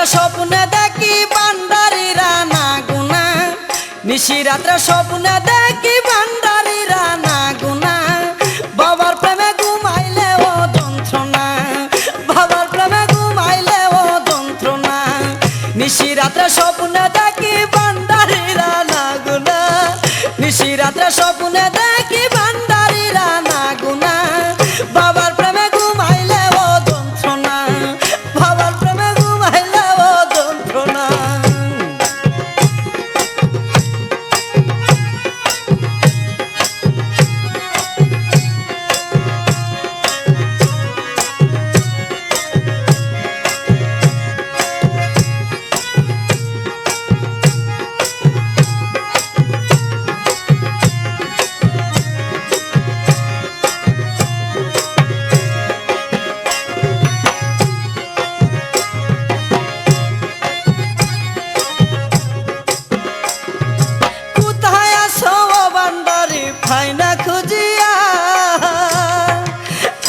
রাত্রে স্বপ্নে দেখি বান্দারিরা না গুনা। নিশি রাত্রে স্বপ্নে দেখি বান্দারিরা না গুনা। বাবার প্রেমে ঘুমাইলে ও যন্ত্রণা। বাবার প্রেমে ঘুমাইলে ও যন্ত্রণা। নিশি রাত্রে স্বপ্নে দেখি বান্দারিরা না গুনা। নিশি রাত্রে স্বপ্নে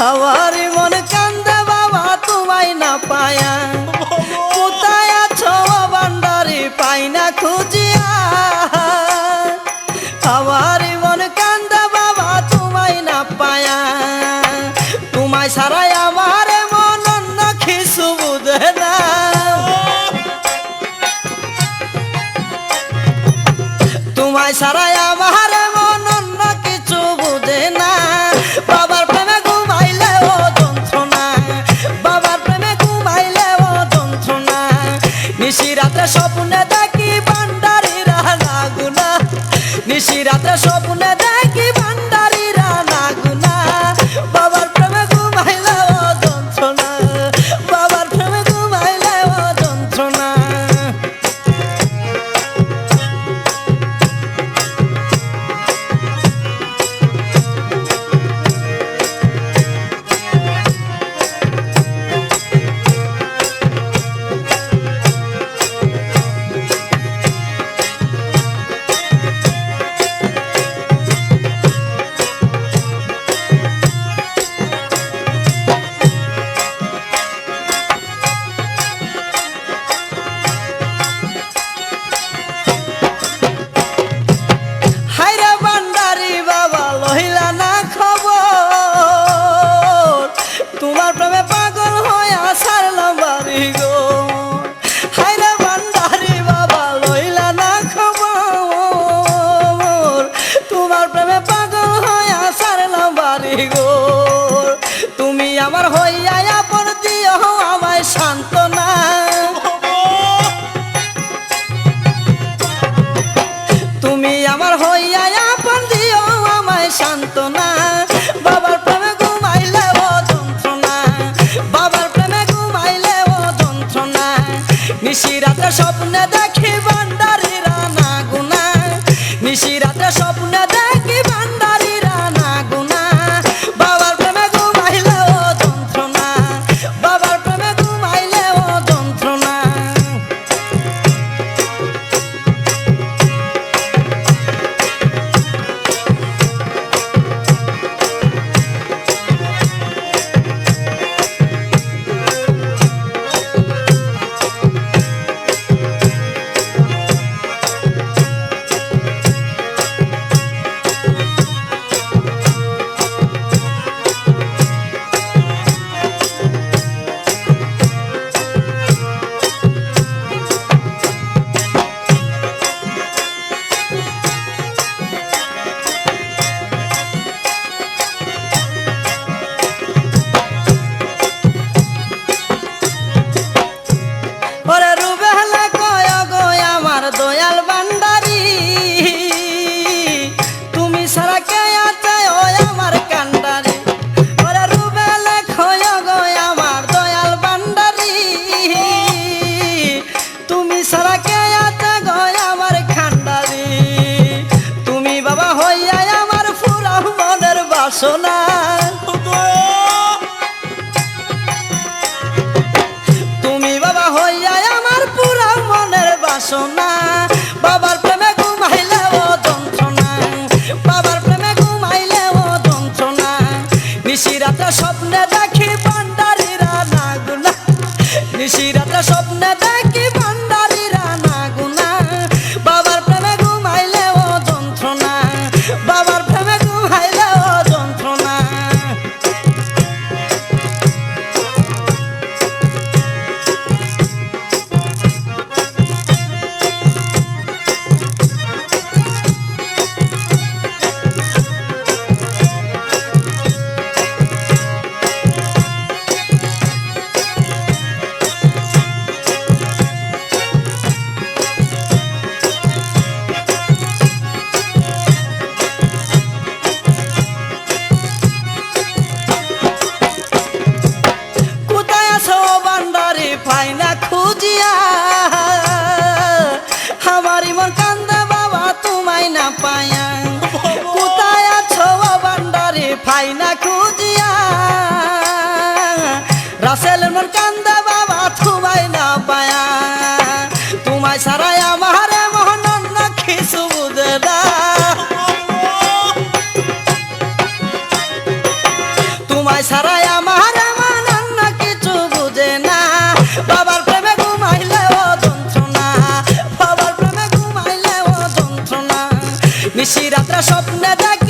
খাওয়ারি মন কান্দে বাবা, তোমায় না পায়া। কোথায় আছো ও বান্দারি পাইনা খুঁজিয়া। খাওয়ারি মন কান্দে বাবা, তোমায় না পায়া। তোমায় সারাই আমার মন অন্য কিছু বুঝে না। তোমায় সারাই আমার রাত্রে স্বপ্নে দেখি ভান্ডারিরা না গুনা নিশি রাত্রে স্বপ্নে দেখি আমার তুমি বাবা হইয়া আমার বাসনা। তুমি পুরা মনের বাসনা। বাবার প্রেমে ঘুমাইলে ও যন্ত্রণা। বাবার প্রেমে ঘুমাইলে ও যন্ত্রণা। নিশি রাতে স্বপ্নে দেখি ভান্ডারিরা না গুনা নিশি রাতে স্বপ্নে দেখি নিশিরাত্রা স্বপ্নে দেখ